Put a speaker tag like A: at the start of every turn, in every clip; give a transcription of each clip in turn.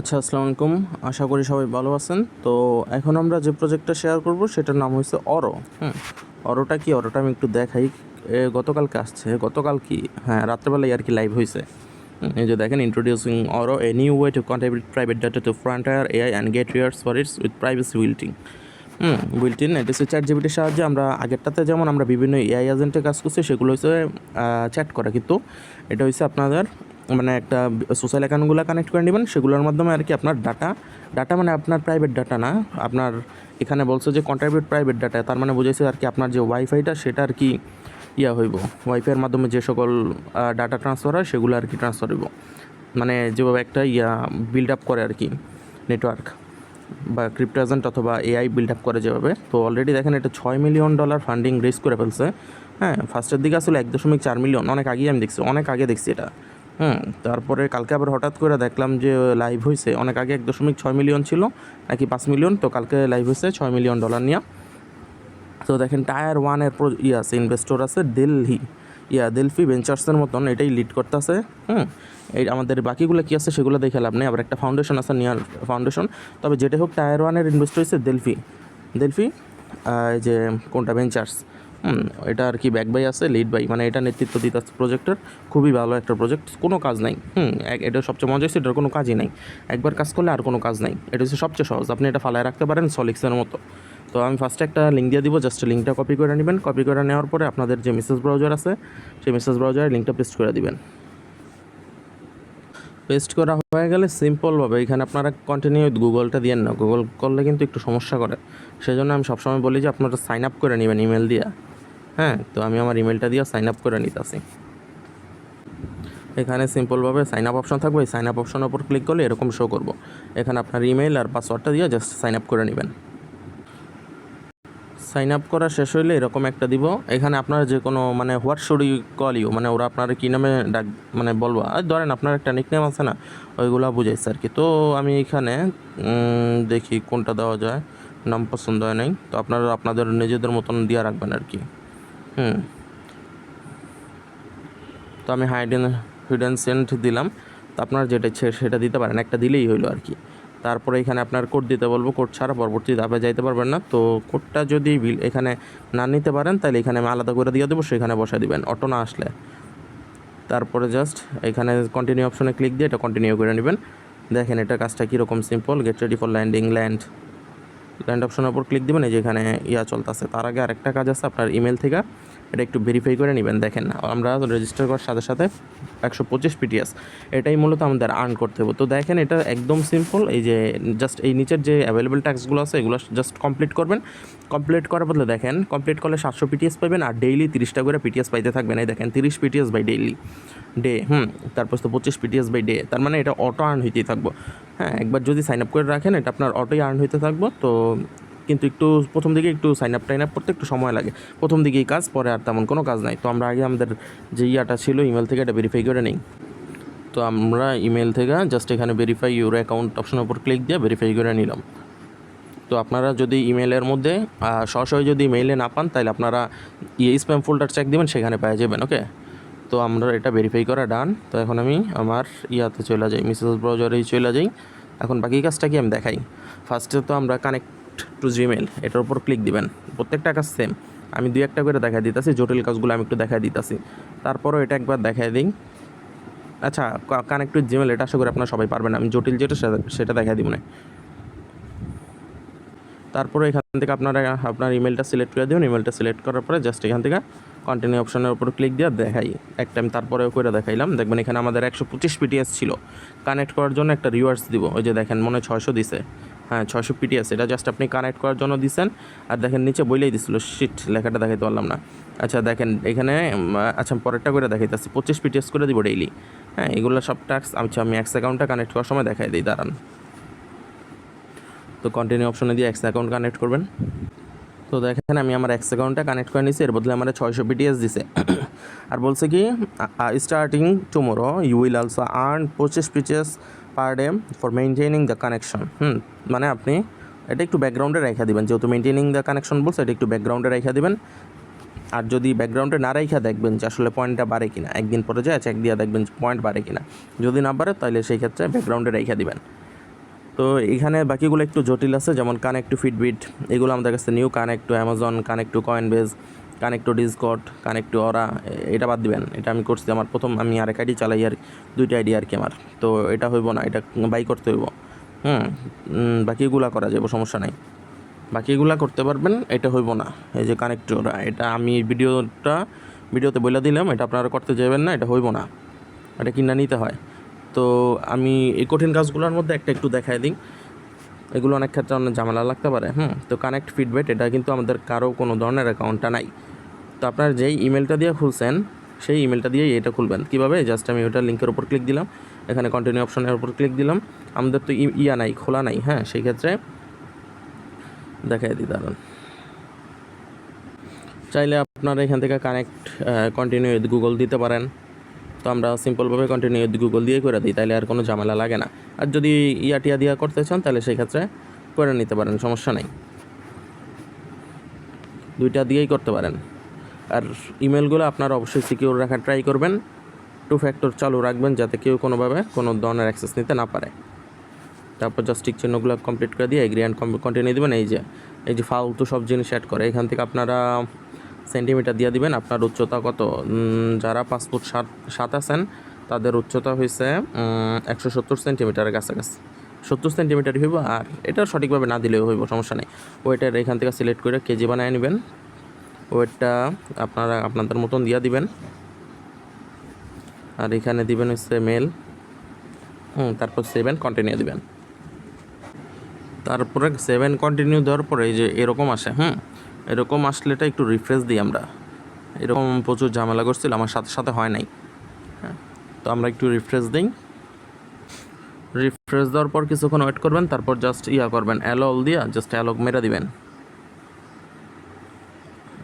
A: আচ্ছা আসসালামু আলাইকুম। আশা করি সবাই ভালো আছেন। তো এখন আমরা যে প্রজেক্টটা শেয়ার করব, সেটার নাম হচ্ছে অরো হুম অরোটা কি? অরোটা আমি একটু দেখাই। গতকালকে আসছে। গতকাল কি? হ্যাঁ রাত্রেবেলায় আর কি লাইভ হয়েছে এই যে দেখেন introducing Oro a new way to contribute private data to frontier AI and get rewards for its with privacy built in hmm built in এটা হচ্ছে চ্যাট জিবিটির সাহায্যে আমরা, আগেরটাতে যেমন আমরা বিভিন্ন এআই এজেন্টে কাজ করছি, সেগুলো হচ্ছে চ্যাট করা কিন্তু। এটা হচ্ছে আপনাদের মানে একটা সোশ্যাল অ্যাকাউন্টগুলো কানেক্ট করে নেবেন, সেগুলোর মাধ্যমে আর কি আপনার ডাটা ডাটা মানে আপনার প্রাইভেট ডাটা না। আপনার এখানে বলছে যে কন্ট্রিবিউট প্রাইভেট ডাটা তার মানে বুঝেছে আর কি আপনার যে ওয়াইফাইটা সেটা আর কি ইয়া হইব। ওয়াইফাইয়ের মাধ্যমে যে সকল ডাটা ট্রান্সফার হয়, সেগুলো আর কি ট্রান্সফার হইব। মানে যেভাবে একটা ইয়া বিল্ড আপ করে আর কি নেটওয়ার্ক বা ক্রিপ্টো এজেন্ট অথবা এআই বিল্ড আপ করে যেভাবে। তো অলরেডি দেখেন এটা ছয় মিলিয়ন ডলার ফান্ডিং রেজ করে ফেলছে। হ্যাঁ ফার্স্টের দিকে আসলে এক দশমিক চার মিলিয়ন অনেক আগেই আমি দেখছি, অনেক আগে দেখছি এটা। হুম তারপরে কালকে আবার হঠাৎ করে দেখলাম যে লাইভ হয়েছে অনেক আগে এক দশমিক ছয় মিলিয়ন ছিল, নাকি পাঁচ মিলিয়ন তো কালকে লাইভ হয়েছে ছয় মিলিয়ন ডলার নিয়ে। তো দেখেন টায়ার ওয়ানের প্রো ইয়ে আছে ইনভেস্টর আছে দিল্লি ইয়া দিলফি ভেঞ্চার্সের মতন এটাই লিড করতেছে, হুম। এই আমাদের বাকিগুলো কী আছে সেগুলো দেখে লাভ নেই। আবার একটা ফাউন্ডেশন আছে নিয়ার ফাউন্ডেশন তবে যেটা হোক টায়ার ওয়ানের ইনভেস্টর হয়েছে দিলফি দিলফি যে কোনটা ভেঞ্চার্স এটা আর কি ব্যাক বাই আছে লিড বাই মানে এটা নেতৃত্ব দিতে প্রজেক্টের খুবই ভালো একটা প্রজেক্ট কোনো কাজ নাই, হুম এটা সবচেয়ে মজা হচ্ছে এটার কোনো কাজই নাই, একবার কাজ করলে আর কোনো কাজ নাই, এটা হচ্ছে সবচেয়ে সহজ, আপনি এটা ফালায় রাখতে পারেন সলিক্সের মতো, তো আমি ফার্স্টে একটা লিঙ্ক দিয়ে দিব জাস্ট লিঙ্কটা কপি করে নেবেন কপি করে নেওয়ার পরে আপনাদের যে মেসেজ ব্রাউজার আছে, সেই মেসেজ ব্রাউজারে লিঙ্কটা পেস্ট করে দিবেন পেস্ট করা হয়ে গেলে সিম্পলভাবে এখানে আপনারা কন্টিনিউ গুগলটা দিয়েন না গুগল করলে কিন্তু একটু সমস্যা করে সেই জন্য আমি সবসময় বলি যে আপনারা সাইন আপ করে নেবেন ইমেল দিয়ে হ্যাঁ তো আমি আমার ইমেলটা দিয়ে সাইন আপ করে নিতেছি। এখানে সিম্পলভাবে সাইন আপ অপশন থাকবে সাইন আপ অপশনের উপর ক্লিক করলে এরকম শো করব। এখানে আপনার ইমেল আর পাসওয়ার্ডটা দিয়ে জাস্ট সাইন আপ করে নেবেন। সাইন আপ করা শেষ হইলে এরকম একটা দিব। এখানে আপনার যে কোনো মানে what should you call you মানে ওরা আপনার কী নামে ডাক মানে বলব। আর ধরেন আপনার একটা নিক নিকনেম আছে না, ওইগুলো বুঝাইছে আর কি তো আমি এখানে দেখি কোনটা দেওয়া যায়। নাম পছন্দ হয় নাই। তো আপনারা আপনাদের নিজেদের মতন দিয়ে রাখবেন আর কি হুম তো আমি হাইডেন হিডেন সেন্ট দিলাম। তো আপনার যেটা ইচ্ছে সেটা দিতে পারেন। একটা দিলেই হইল আর কি। তারপরে এখানে আপনার কোড দিতে বলব। কোড ছাড়া পরবর্তী ধাপে যাইতে পারবেন না। তো কোডটা যদি বিল এখানে না নিতে পারেন, তাহলে এখানে আমি আলাদা করে দিয়ে দেবো। সেখানে বসে দিবেন। অটো না আসলে। তারপরে জাস্ট এখানে কন্টিনিউ অপশনে ক্লিক দিয়ে এটা কন্টিনিউ করে নেবেন। দেখেন এটা কাজটা কীরকম simple get ready for landing land land অপশনের উপর ক্লিক দেবেন, এই যে এখানে ইয়া চলতেছে, তার আগে আরেকটা কাজ আছে আপনার ইমেল থেকে এটা একটু ভেরিফাই করে নেবেন। দেখেন আমরা রেজিস্টার করার সাথে সাথে একশো পঁচিশ পিটিএস এটাই মূলত আমাদের আর্ন করতে হবে। তো দেখেন, এটা একদম সিম্পল এই যে জাস্ট এই নিচের যে অ্যাভেলেবেল ট্যাক্সগুলো আছে, এগুলো জাস্ট কমপ্লিট করবেন। কমপ্লিট করার বদলে দেখেন কমপ্লিট করলে সাতশো পিটিএস পাবেন আর ডেইলি তিরিশটা করে পিটিএস পাইতে থাকবেন। এই দেখেন, তিরিশ PTS by daily day hmm, তারপর তো পঁচিশ পিটিএস বাই ডে তার মানে এটা অটো আর্ন হইতেই থাকব। হ্যাঁ একবার যদি সাইন আপ করে রাখেন, এটা আপনার অটোই আর্ন হইতে থাকব। তো কিন্তু একটু প্রথম দিকে একটু সাইন আপ টাইন আপ করতে একটু সময় লাগে। প্রথম দিকেই কাজ, পরে আর তেমন কোনো কাজ নাই। তো আমরা আগে আমাদের যে ইয়াটা ছিল ইমেল থেকে এটা ভেরিফাই করে নিই। তো আমরা ইমেল থেকে জাস্ট এখানে ভেরিফাই ইউর অ্যাকাউন্ট অপশনের উপর ক্লিক দিয়ে ভেরিফাই করে নিলাম। তো আপনারা যদি ইমেলের মধ্যে সরাসরি যদি ইমেইলে না পান, তাহলে আপনারা ইয়ে স্প্যাম ফোল্ডার চেক দিবেন, সেখানে পাওয়া যাবেন ওকে তো আমরা এটা ভেরিফাই করা ডান তো এখন আমি আমার ইয়াতে চলে যাই মিসেস ব্রাউজারেই চলে যাই। এখন বাকি কাজটা কি আমি দেখাই। ফার্স্টে তো আমরা কানেক্ট টু জিমেল এটার উপর ক্লিক দিবেন। প্রত্যেকটা কাজ সেম আমি দুই একটা করে দেখাই দিতেছি, জটিল কাজগুলো আমি একটু দেখাই দিতেছি। তারপরও এটা একবার দেখাই দিই। আচ্ছা কানেক্ট টু জিমেল এটা আশা করি আপনারা সবাই পারবেন। আমি জটিল যেটা, সেটা- দেখাই দিব না তারপরে এখান থেকে আপনারা, আপনার ইমেলটা সিলেক্ট করে দেবেন। ইমেলটা সিলেক্ট করার পরে জাস্ট এখান থেকে কন্টিনিউ অপশনের উপর ক্লিক দিয়ে দেখাই। এক টাইম তারপরেও করে দেখাইলাম। দেখবেন এখানে আমাদের একশো পঁচিশ পিটিএস ছিল। কানেক্ট করার জন্য একটা রিওয়ার্ডস দিব। ওই যে দেখেন, মনে ছয়শো দিছে। হ্যাঁ ছয়শো পিটিএস এটা জাস্ট আপনি কানেক্ট করার জন্য দিছেন। আর দেখেন, নিচে বইলেই দিছিল। শিট লেখাটা দেখাইতে পারলাম না। আচ্ছা দেখেন, এখানে আচ্ছা পরেরটা করে দেখাইতেছি। পঁচিশ পিটিএস করে দিব ডেইলি হ্যাঁ এগুলো সব ট্যাক্স আচ্ছা আমি এক্স অ্যাকাউন্টটা কানেক্ট করার সময় দেখাই দিই। দাঁড়ান। তো কন্টিনিউ অপশনে দিয়ে এক্স অ্যাকাউন্ট কানেক্ট করবেন। তো দেখেন, আমি আমার এক্স অ্যাকাউন্টটা কানেক্ট করে নিয়েছি এর বদলে আমার ছয়শো পিটিএস দিছে। আর বলছে কি starting tomorrow you will also earn পঁচিশ PTS per day for maintaining the connection hmm মানে আপনি এটা একটু ব্যাকগ্রাউন্ডে রেখা দেবেন। যেহেতু মেনটেনিং দ্য কানেকশন বলছে, এটা একটু ব্যাকগ্রাউন্ডে রেখা দেবেন। আর যদি ব্যাকগ্রাউন্ডে না রেখা দেখবেন যে আসলে পয়েন্টটা বাড়ে কিনা, একদিন পরে যায় চেক দিয়ে দেখবেন পয়েন্ট বাড়ে কিনা। যদি না বাড়ে তাহলে সেই ক্ষেত্রে ব্যাকগ্রাউন্ডে রেখা দিবেন। তো এখানে বাকিগুলো একটু জটিল আছে, যেমন কানেক্ট টু ফিটবিট এগুলো আমাদের কাছে new connect to Amazon connect to Coinbase connect to Discord connect to Aura এটা বাদ দিবেন। এটা আমি করছি, আমার প্রথম আমি আরেক আইডি চালাই, আর দুইটা আইডি আর কি আমার। তো এটা হইব না, এটা বাই করতে হইব। হুম বাকিগুলা করা যাবে সমস্যা নাই। বাকিগুলা করতে পারবেন, এটা হইব না। এই যে কানেক্ট টু অরা এটা আমি ভিডিওটা, ভিডিওতে বলে দিলাম, এটা আপনারা করতে যাবেন না, এটা হইব না। এটা কিনা নিতে হয়। তো আমি এই কঠিন কাজগুলোর মধ্যে একটা একটু দেখাই দিই। এগুলো অনেক ক্ষেত্রে অনেক ঝামেলা লাগতে পারে, হুম। তো কানেক্ট ফিডব্যাক, এটা কিন্তু আমাদের কারও কোনো ধরনের অ্যাকাউন্টটা নাই। তো আপনার যেই ইমেলটা দিয়ে খুলছেন, সেই ইমেলটা দিয়েই এটা খুলবেন। কীভাবে? জাস্ট আমি ওটা লিঙ্কের উপর ক্লিক দিলাম। এখানে কন্টিনিউ অপশনের উপর ক্লিক দিলাম। আমাদের তো ইয়া নাই, খোলা নাই হ্যাঁ? সেই ক্ষেত্রে দেখাই দিই, দাঁড়ান। চাইলে আপনারা এখান থেকে কানেক্ট কন্টিনিউ উইথ গুগল দিতে পারেন। তো আমরা সিম্পলভাবে কন্টিনিউ উইথ গুগল দিয়ে করে দিই তাহলে আর কোনো ঝামেলা লাগে না। আর যদি ইয়া টিয়া দিয়া করতে চান তাহলে সেই ক্ষেত্রে করে নিতে পারেন, সমস্যা নেই। দুইটা দিয়েই করতে পারেন। আর ইমেলগুলো আপনারা অবশ্যই সিকিউর রাখার ট্রাই করবেন। টু ফ্যাক্টর চালু রাখবেন যাতে কেউ কোনোভাবে কোনো ধরনের অ্যাক্সেস নিতে না পারে। তারপর জাস্ট টিক চিহ্নগুলো কমপ্লিট করে দিয়ে এগ্রি অ্যান্ড কন্টিনিউ দেবেন। এই যে এই যে ফালতু সব জিনিস অ্যাড করে, এখান থেকে আপনারা সেন্টিমিটার দিয়ে দিবেন। আপনার উচ্চতা কত? যারা ফুট সাত সাত আছেন, তাদের উচ্চতা হয়েছে একশো সত্তর সেন্টিমিটারের কাছাকাছি। সত্তর সেন্টিমিটার হইব আর এটা সঠিকভাবে না দিলেও হইব, সমস্যা নেই। ওয়েটার এখান থেকে সিলেক্ট করে কেজি বানায় নেবেন। ওয়েটটা আপনারা আপনাদের মতন দিয়া দিবেন। আর এখানে দিবেন হচ্ছে মেল হুম, তারপর সেভেন কন্টিনিউ দিবেন। তারপরে সেভেন কন্টিনিউ দেওয়ার পরে এই যে এরকম আসে, হুম, এরকম আসলে এটা একটু রিফ্রেশ দিই আমরা। এরকম প্রচুর ঝামেলা করছিল, আমার সাথে সাথে হয় নাই। হ্যাঁ তো আমরা একটু রিফ্রেশ দিই। রিফ্রেশ দেওয়ার পর কিছুক্ষণ ওয়েট করবেন, তারপর জাস্ট ইয়া করবেন অ্যালো অল দিয়া জাস্ট অ্যালো মেরে দিবেন।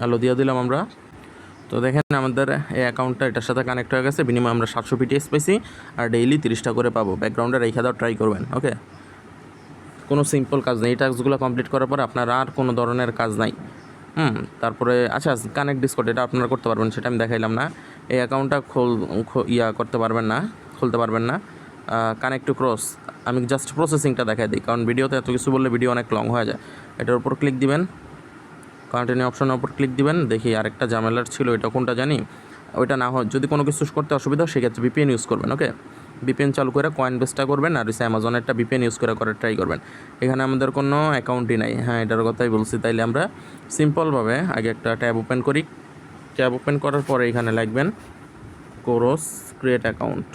A: অ্যালো দিয়ে দিলাম আমরা। তো দেখেন আমাদের এই অ্যাকাউন্টটা এটার সাথে কানেক্ট হয়ে গেছে। বিনিময়ে আমরা সাতশো পিটিএস পাইছি আর ডেইলি তিরিশটা করে পাবো। ব্যাকগ্রাউন্ডে রেখে দেওয়ার ট্রাই করবেন ওকে কোনো সিম্পল কাজ নেই। এই টাস্কগুলো কমপ্লিট করার পর আপনার আর কোনো ধরনের কাজ নাই। হুম, তারপরে আচ্ছা কানেক্ট ডিসকট এটা আপনারা করতে পারবেন, সেটা আমি দেখাইলাম না। এই অ্যাকাউন্টটা খোল ইয়া করতে পারবেন না, খুলতে পারবেন না। কানেক্ট টু ক্রস আমি জাস্ট প্রসেসিংটা দেখাই দিই, কারণ ভিডিওতে এত কিছু বললে ভিডিও অনেক লং হয়ে যায়। এটার উপর ক্লিক দিবেন। কন্টিনিউ অপশনের উপর ক্লিক দিবেন, দেখি আরেকটা ঝামেলার ছিল, এটা কোনটা জানি। ওইটা না হয়, যদি কোনো কিছু করতে অসুবিধা হয়, সেক্ষেত্রে বিপিএন ইউজ করবেন ওকে বিপিএন চালু করে কয়েন বেসটা করবেন, আর হচ্ছে অ্যামাজনেরটা বিপিএন ইউজ করে করার ট্রাই করবেন। এখানে আমাদের কোনো অ্যাকাউন্টই নাই। হ্যাঁ এটার কথাই বলছি, তাইলে আমরা সিম্পলভাবে আগে একটা ট্যাব ওপেন করি। ট্যাব ওপেন করার পরে এখানে লিখবেন কোরস ক্রিয়েট অ্যাকাউন্ট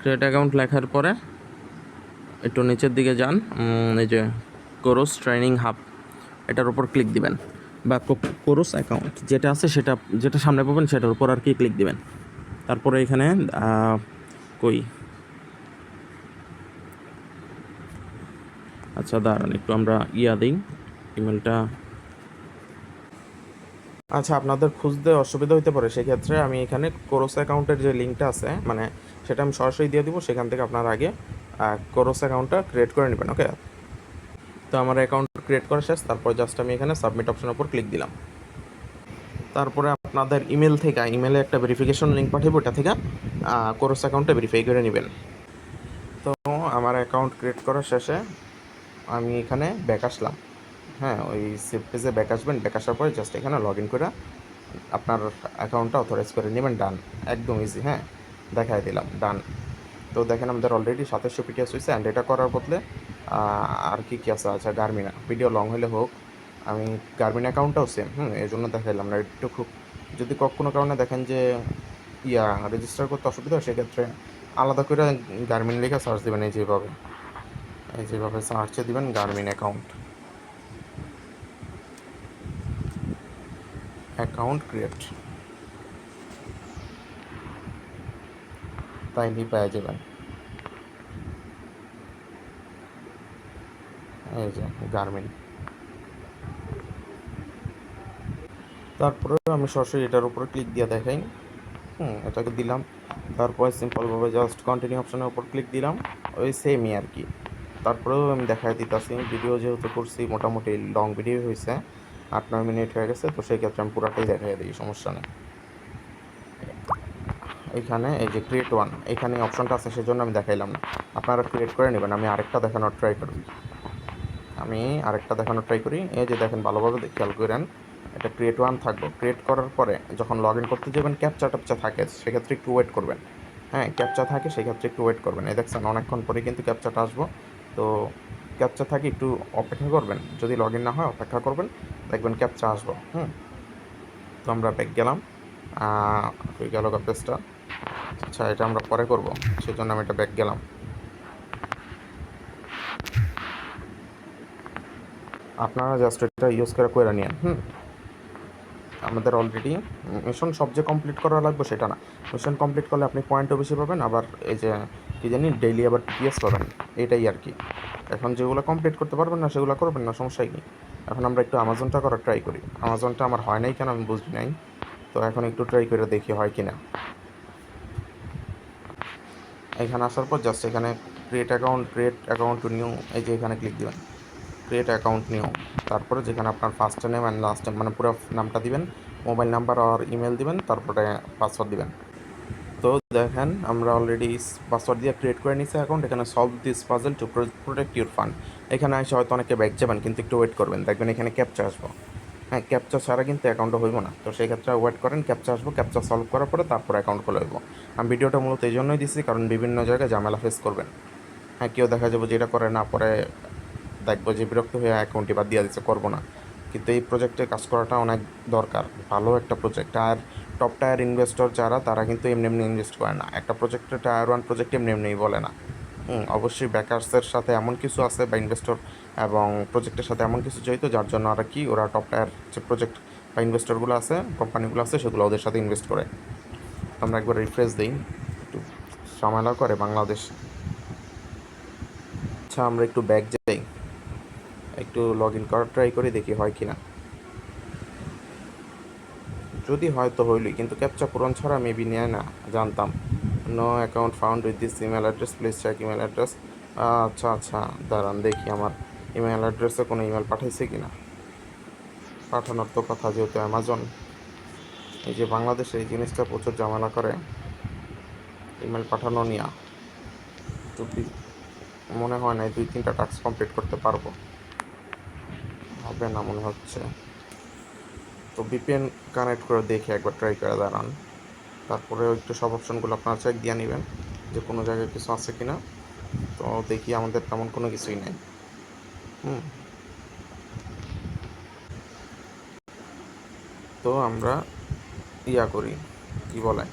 A: ক্রিয়েট অ্যাকাউন্ট লেখার পরে একটু নিচের দিকে যান। এই যে কোরস ট্রেনিং হাব এটার উপর ক্লিক দিবেন বা কোরস অ্যাকাউন্ট যেটা আছে সেটা, যেটা সামনে পাবেন সেটার উপর আর কি ক্লিক দিবেন। তারপরে এখানে কই? আচ্ছা দাঁড়ান, একটু আমরা ইয়া দিই ইমেলটা আচ্ছা আপনাদের খুঁজতে অসুবিধা হতে পারে, সেক্ষেত্রে আমি এখানে কোরস অ্যাকাউন্টের যে লিঙ্কটা আছে মানে সেটা আমি সরাসরি দিয়ে দিব, সেখান থেকে আপনার আগে কোরস অ্যাকাউন্টটা ক্রিয়েট করে নেবেন ওকে আমার অ্যাকাউন্ট ক্রিয়েট করা শেষ, তারপর জাস্ট আমি এখানে সাবমিট অপশনের উপর ক্লিক দিলাম। তারপরে আপনাদের ইমেল থেকে ইমেলে একটা ভেরিফিকেশন লিঙ্ক পাঠাবো ওটা থেকে কোরস অ্যাকাউন্টটা ভেরিফাই করে নেবেন। তো আমার অ্যাকাউন্ট ক্রিয়েট করার শেষে আমি এখানে ব্যাক আসলাম। হ্যাঁ ওই সেভ পেজে ব্যাক আসবেন ব্যাক আসার পরে জাস্ট এখানে লগ ইন করে আপনার অ্যাকাউন্টটা অথরাইজ করে নেবেন ডান একদম ইজি হ্যাঁ দেখাই দিলাম ডান তো দেখেন আমাদের অলরেডি সাতাশশো পিটিএস হয়েছে অ্যান্ড এটা করার বদলে আর কি কি আছে? আচ্ছা গার্মিনা ভিডিও লং হলে হোক, আমি গার্মিন অ্যাকাউন্টটাও সেম হুম, এই জন্য দেখাইলাম না। একটু খুব, যদি কোনো কারণে দেখেন যে, ইয়া রেজিস্টার করতে অসুবিধা, সেক্ষেত্রে আলাদা করে গার্মিন লিখে সার্চ দেবেন, এই যেভাবে। এই যেভাবে সার্চে দিবেন গার্মিন অ্যাকাউন্ট অ্যাকাউন্ট ক্রিয়েট তাই তাইলেই পেয়ে যাবেন। এই যে গার্মিন তারপরে আমি সরাসরি এটার উপরে ক্লিক দিয়ে দেখাই। হুম, এটাকে দিলাম। তারপরে সিম্পলভাবে জাস্ট কন্টিনিউ অপশনের উপর ক্লিক দিলাম। ওই সেমই আর কি। তারপরেও আমি দেখাই দিতেছি ভিডিও যেহেতু করছি, মোটামুটি লং ভিডিও হয়েছে, আট, নয় মিনিট হয়ে গেছে, তো সেই ক্ষেত্রে আমি পুরাটাই দেখাই দিই, সমস্যা নেই। এখানে এই যে ক্রিয়েট ওয়ান এখানে অপশনটা আছে, সেজন্য আমি দেখাইলাম না। আপনারা ক্রিয়েট করে নেবেন, আমি আরেকটা দেখানোর ট্রাই করি আমি আরেকটা দেখানোর ট্রাই করি। এই যে দেখেন, ভালোভাবে খেয়াল করেন, এটা ক্রিয়েট ওয়ান থাকব। ক্রিয়েট করার পরে যখন লগ ইন করতে যাবেন ক্যাপচা ট্যাপচা থাকে, সেক্ষেত্রে একটু ওয়েট করবেন। হ্যাঁ ক্যাপচা থাকে, সেক্ষেত্রে একটু ওয়েট করবেন। এই দেখছেন, অনেকক্ষণ পরে কিন্তু ক্যাপচাটা আসব। তো ক্যাপচা থাকে, একটু অপেক্ষা করবেন। যদি লগ ইন না হয়, অপেক্ষা করবেন, দেখবেন ক্যাপচা আসব। হুম, তো আমরা ব্যাক গেলাম। গেল পেজটা আচ্ছা এটা আমরা পরে করব। সেজন্য আমি এটা ব্যাক গেলাম। আপনারা জাস্ট এটা ইউজ করে করে নিন হুম? আমাদের অলরেডি মিশন সব যে কমপ্লিট করা লাগবে সেটা না। মিশন কমপ্লিট করলে আপনি পয়েন্টও বেশি পাবেন, আবার এই যে কী জানি ডেইলি আবার টিপিএস পাবেন, এটাই আর কি। এখন যেগুলো কমপ্লিট করতে পারবেন না, সেগুলো করবেন না, সমস্যাই কি এখন আমরা একটু আমাজনটা করার ট্রাই করি। আমাজনটা আমার হয় নাই কেন আমি বুঝি নাই। তো এখন একটু ট্রাই করে দেখি হয় কি না এখানে আসার পর জাস্ট এখানে create account create account to new এই যে এখানে ক্লিক দিবেন ক্রিয়েট অ্যাকাউন্ট নিউ তারপরে যেখানে আপনার first name and last name মানে পুরো নামটা দিবেন মোবাইল নাম্বার আর ইমেল দিবেন, তারপরে পাসওয়ার্ড দিবেন। তো দেখেন, আমরা অলরেডি পাসওয়ার্ড দিয়ে ক্রিয়েট করে নিয়েছি অ্যাকাউন্ট এখানে solve this puzzle to protect your fund এখানে এসে হয়তো অনেকে ব্যাক যাবেন, কিন্তু একটু ওয়েট করবেন। দেখবেন এখানে ক্যাপচা আসব। হ্যাঁ ক্যাপচা ছাড়া কিন্তু অ্যাকাউন্টটা হইব না। তো সেই ক্ষেত্রে ওয়েট করেন ক্যাপচা আসব ক্যাপচা সলভ করার পরে তারপর অ্যাকাউন্ট খুলে হইব। আমি ভিডিওটা মূলত এই জন্যই দিচ্ছি কারণ বিভিন্ন জায়গায় ঝামেলা ফেস করবেন। হ্যাঁ কেউ দেখা যাবে যেটা করে না, পরে দেখব যে বিরক্ত হয়ে অ্যাকাউন্টটি বাদ দিয়ে দিচ্ছে করব না। কিন্তু এই প্রজেক্টে কাজ করাটা অনেক দরকার, ভালো একটা প্রজেক্ট আর টপ টায়ার ইনভেস্টর যারা, তারা কিন্তু এমনি এমনি ইনভেস্ট করে না। একটা প্রজেক্টে টায়ার ওয়ান প্রজেক্ট এমনি এমনি বলে না। অবশ্যই ব্যাকার্সের সাথে এমন কিছু আছে বা ইনভেস্টর এবং প্রজেক্টের সাথে এমন কিছু জড়িত, যার জন্য আর কি ওরা টপ টায়ার যে প্রজেক্ট বা ইনভেস্টরগুলো আছে কোম্পানিগুলো আছে, সেগুলো ওদের সাথে ইনভেস্ট করে। আমরা একবার রিফ্রেশ দিই। একটু ঝামেলা করে বাংলাদেশ। আচ্ছা আমরা একটু ব্যাক একটু লগ ইন করার ট্রাই করি, দেখি হয় কি না যদি হয় তো হইলই, কিন্তু ক্যাপচা পূরণ ছাড়া মেবি নেয় না, জানতাম। No account found with this email address please check email address আচ্ছা আচ্ছা দাঁড়ান, দেখি আমার ইমেল অ্যাড্রেসে কোনো ইমেল পাঠাইছে কি না পাঠানোর তো কথা যেহেতু অ্যামাজন এই যে বাংলাদেশে এই জিনিসটা প্রচুর ঝামেলা করে। ইমেল পাঠানো নিয়া। তো মনে হয় না দুই তিনটা টাস্ক কমপ্লিট করতে পারব। হবে না মনে হচ্ছে। তো বিপিএন কানেক্ট করে দেখে একবার ট্রাই করে দাঁড়ান। তারপরে একটু সব অপশনগুলো আপনারা চেক দিয়ে নেবেন যে কোনো জায়গায় কিছু আছে কি না তো দেখি আমাদের তেমন কোনো কিছুই নেই। হুম। তো আমরা ইয়া করি, কি বলে?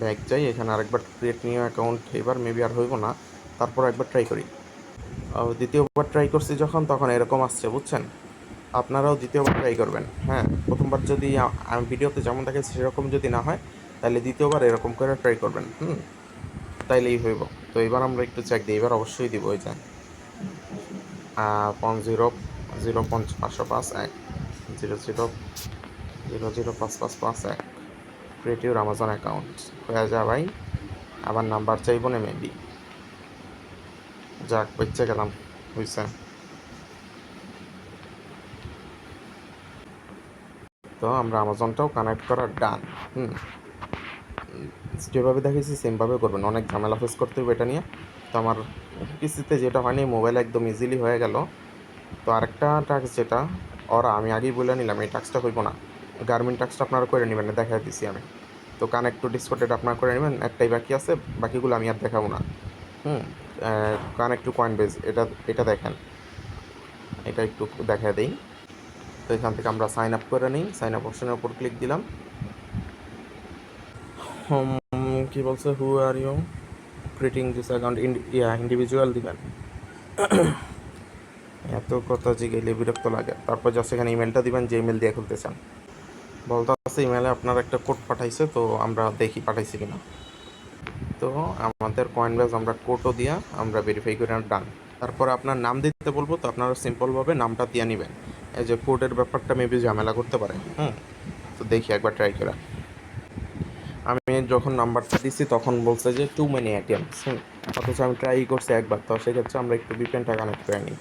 A: ব্যাগ যাই এখানে আরেকবার ক্রিয়েট নিউ অ্যাকাউন্ট এবার মেবি আর হইব না। তারপর একবার ট্রাই করি। দ্বিতীয়বার ট্রাই করছি যখন, তখন এরকম আসছে, বুঝছেন? আপনারাও দ্বিতীয়বার ট্রাই করবেন হ্যাঁ? প্রথমবার যদি ভিডিওতে যেমন দেখে সেরকম যদি না হয়, তাহলে দ্বিতীয়বার এরকম করে ট্রাই করবেন, হুম? তাইলেই হইব। তো এবার আমরা একটু চেক দিই, এবার অবশ্যই দিব ওই যে জিরো জিরো পঞ্চ পাঁচশো পাঁচ এক জিরো জিরো জিরো জিরো পাঁচ পাঁচ পাঁচ এক ক্রিয়েটিভ আমাজন অ্যাকাউন্ট হয়ে যা ভাই, আবার নাম্বার চাইব না মেবি যাক, বেঁচে গেলাম বুঝছে তো আমরা আমাজনটাও কানেক্ট করার ডান হুম? যেভাবে দেখেছি সেমভাবে করবেন। অনেক ঝামেলা ফেস করতে হবে এটা নিয়ে। তো আমার পিসিতে যেটা হয়নি মোবাইল একদম ইজিলি হয়ে গেল। তো আরেকটা টাস্ক যেটা, ওরা, আমি আগেই বলে নিলাম, এই টাস্কটা হইব না। গার্মেন্ট টাস্কটা আপনারা করে নেবেন দেখা দিচ্ছি আমি। তো কানেক্ট টু ডিসকোটেড আপনারা করে নেবেন, একটাই বাকি আছে, বাকিগুলো আমি আর দেখাবো না। Hmm. Connect to Coinbase এটা এটা দেখেন। এটা একটু দেখা দেই। তো এখান থেকে আমরা সাইন আপ করে নিই। সাইন আপ অপশনের উপর ক্লিক দিলাম। হুম, কি বলছে? Who are you creating this account yeah individual দিবেন। এত কথা জিগেলে বিরক্ত লাগে। তারপর জাস্ট এখানে ইমেলটা দিবেন যে ইমেল দিয়ে খুলতে চান। বলতে আছে ইমেলে আপনার একটা কোড পাঠাইছে তো আমরা দেখি পাঠাইছি কিনা। তো আমাদের কয়েন ব্যাস আমরা কোডও দিয়া আমরা ভেরিফাই করে ডান তারপর আপনার নাম দিতে বলব, তো আপনারা সিম্পলভাবে নামটা দিয়ে নেবেন। এই যে কোডের ব্যাপারটা মেবি ঝামেলা করতে পারে, হুম? তো দেখি একবার ট্রাই করে। আমি যখন নাম্বারটা দিছি তখন বলছে যে টু মেনি হুম? অথচ আমি ট্রাই করছি একবার, তো সেক্ষেত্রে আমরা একটু বিপেনটা কানেক্ট করে নিই।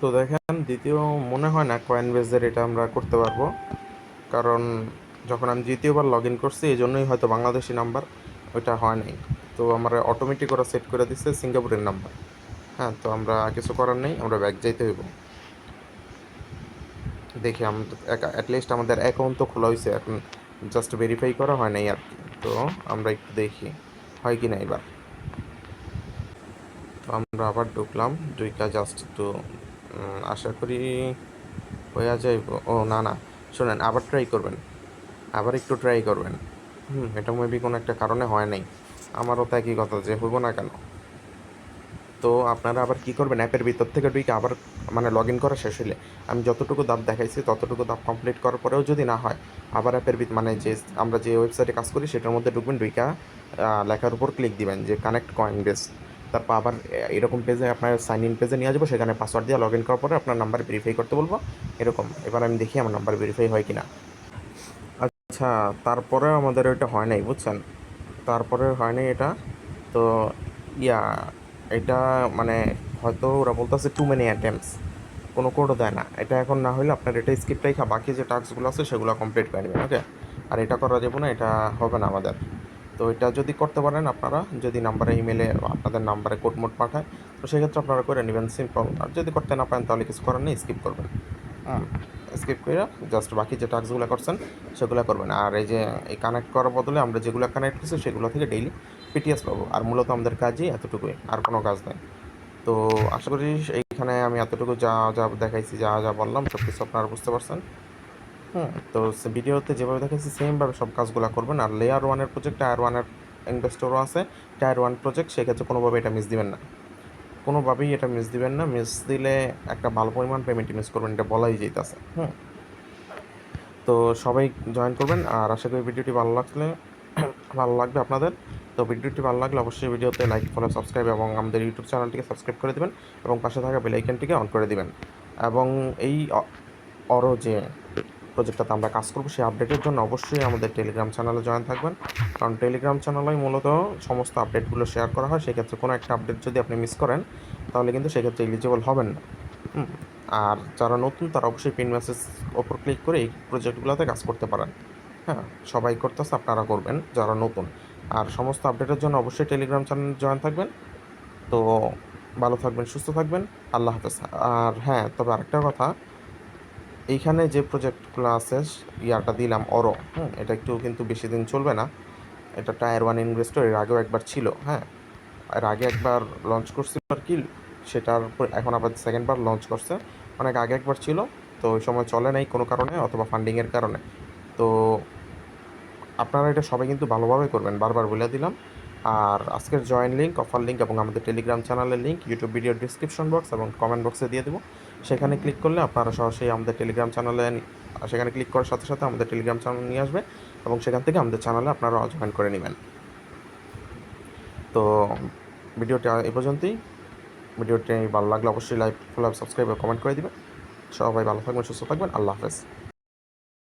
A: তো দেখেন, দ্বিতীয় মনে হয় না কয়েন বেজের এটা আমরা করতে পারব, কারণ যখন আমি দ্বিতীয়বার লগ ইন করছি এই জন্যই হয়তো বাংলাদেশি নাম্বার ওইটা হয় নাই। তো আমরা অটোমেটিক ওরা সেট করে দিচ্ছে সিঙ্গাপুরের নাম্বার হ্যাঁ তো আমরা কিছু করার নেই, আমরা ব্যাগ যাইতে হইব। দেখি আমাদের অ্যাটলিস্ট আমাদের অ্যাকাউন্ট তো খোলা হয়েছে এখন জাস্ট ভেরিফাই করা হয় নাই আর কি। তো আমরা একটু দেখি, হয় কি না এবার। তো আমরা আবার ঢুকলাম, দুইটা জাস্ট একটু আশা করি হয়ে যাইব। ও, না না, শোনেন, আবার ট্রাই করবেন। আবার একটু ট্রাই করবেন। হুম, এটা মেবি কোনো একটা কারণে হয় নাই। আমারও তো একই কথা যে হইব না কেন? তো আপনারা আবার কি করবেন? অ্যাপের ভিতর থেকে ঢুকে আবার মানে লগ ইন করা শেষ হলে আমি যতটুকু দাব দেখাইছি, ততটুকু দাব কমপ্লিট করার পরেও যদি না হয়, আবার অ্যাপের ভিত মানে যে আমরা যে ওয়েবসাইটে কাজ করি, সেটার মধ্যে ঢুকবেন, ঢুইকা লেখার উপর ক্লিক দিবেন যে কানেক্ট কয়েন বেস তারপর আবার এরকম পেজে আপনার সাইন ইন পেজে নিয়ে আসব সেখানে পাসওয়ার্ড দিয়ে লগ ইন করার পরে আপনার নাম্বার ভেরিফাই করতে বলব। এরকম, এবার আমি দেখি আমার নাম্বার ভেরিফাই হয় কিনা। আচ্ছা তারপরে আমাদের ওইটা হয় নাই, বুঝছেন? তারপরে হয় নাই এটা। তো, ইয়া, এটা মানে হয়তো ওরা বলতেছে টু মেনি অ্যাটেম্পস কোনো কোডও দেয় না। এটা এখন না হলে আপনার এটা স্কিপ রেখা, বাকি যে টাস্কগুলো আছে সেগুলো কমপ্লিট করে নেবেন ওকে আর এটা করা যাবে না, এটা হবে না আমাদের। তো এটা যদি করতে পারেন আপনারা, যদি নাম্বারে ইমেলে আপনাদের নাম্বারে কোড মোড পাঠায়, তো সেক্ষেত্রে আপনারা করে নেবেন সিম্পল আর যদি করতে না পারেন, তাহলে কিছু করার নেই স্কিপ করবেন। স্কিপ করে জাস্ট বাকি যে টাস্কগুলো করছেন, সেগুলো করবেন। আর এই যে, এই কানেক্ট করার বদলে আমরা যেগুলো কানেক্ট করছি, সেগুলো থেকে ডেইলি পিটিএস পাবো। আর মূলত আমাদের কাজই এতটুকুই, আর কোনো কাজ নেই। তো আশা করি এইখানে আমি এতটুকু যা যা দেখাইছি, যা যা বললাম সব কিছু আপনারা বুঝতে পারছেন। হুম, তো ভিডিওতে যেভাবে দেখাইছি সেমভাবে সব কাজগুলো করবেন। আর লেয়ার ওয়ানের প্রজেক্ট টায়ার ওয়ানের ইনভেস্টরও আছে। টায়ার ওয়ান প্রজেক্ট সেক্ষেত্রে কোনোভাবে এটা মিস দিবেন না। কোনোভাবেই এটা মিস দিবেন না। মিস দিলে একটা ভালো পরিমাণ পেমেন্ট মিস করবেন, এটা বলাই যেতেছে হুম। তো সবাই জয়েন করবেন আর আশা করি ভিডিওটি ভালো লাগলে, ভালো লাগবে আপনাদের। তো ভিডিওটি ভালো লাগলে অবশ্যই ভিডিওতে লাইক ফলো সাবস্ক্রাইব এবং আমাদের ইউটিউব চ্যানেলটিকে সাবস্ক্রাইব করে দেবেন এবং পাশে থাকা বেলাইকনটিকে অন করে দেবেন। এবং এই অরো যে প্রজেক্টটাতে আমরা কাজ করব, সেই আপডেটের জন্য অবশ্যই আমাদের টেলিগ্রাম চ্যানেলে জয়েন থাকবেন। কারণ টেলিগ্রাম চ্যানেলেই মূলত সমস্ত আপডেটগুলো শেয়ার করা হয়, সেক্ষেত্রে কোনো একটা আপডেট যদি আপনি মিস করেন, তাহলে কিন্তু সেক্ষেত্রে এলিজিবল হবেন না। আর যারা নতুন, তারা অবশ্যই পিন মেসেজ ওপর ক্লিক করে এই প্রজেক্টগুলোতে কাজ করতে পারেন। হ্যাঁ সবাই করতেছে আপনারা করবেন, যারা নতুন। আর সমস্ত আপডেটের জন্য অবশ্যই টেলিগ্রাম চ্যানেল জয়েন থাকবেন। তো ভালো থাকবেন, সুস্থ থাকবেন, আল্লাহ হাফেজ। আর হ্যাঁ তবে আরেকটা কথা এইখানে যে প্রজেক্টগুলো আছে ইয়ারটা দিলাম অরো। হুম, এটা একটু কিন্তু বেশি দিন চলবে না। এটা টায়ার ওয়ান ইনভেস্টর, এর আগেও একবার ছিল হ্যাঁ। এর আগে একবার লঞ্চ করছিল আর কি, সেটার এখন আবার সেকেন্ডবার লঞ্চ করছে। অনেক আগে একবার ছিল, তো ওই সময় চলে নাই কোনো কারণে, অথবা ফান্ডিংয়ের কারণে। তো আপনারা এটা সবাই কিন্তু ভালোভাবে করবেন, বারবার বলে দিলাম। আর আজকের জয়েন লিঙ্ক অফার লিঙ্ক এবং আমাদের টেলিগ্রাম চ্যানেলের link YouTube video description box এবং কমেন্ট বক্সে দিয়ে দেবো। সেখানে ক্লিক করলে আপনারা সরাসরি আমাদের টেলিগ্রাম চ্যানেলে সেখানে ক্লিক করার সাথে সাথে আমাদের টেলিগ্রাম চ্যানেল নিয়ে আসবে এবং সেখান থেকে আমাদের চ্যানেলে আপনারা জয়েন করে নেবেন। তো ভিডিওটি এ পর্যন্তই। ভিডিওটি ভালো লাগলে অবশ্যই লাইক ফলো সাবস্ক্রাইব কমেন্ট করে দেবেন। সবাই ভালো থাকবেন, সুস্থ থাকবেন। আল্লাহ হাফেজ।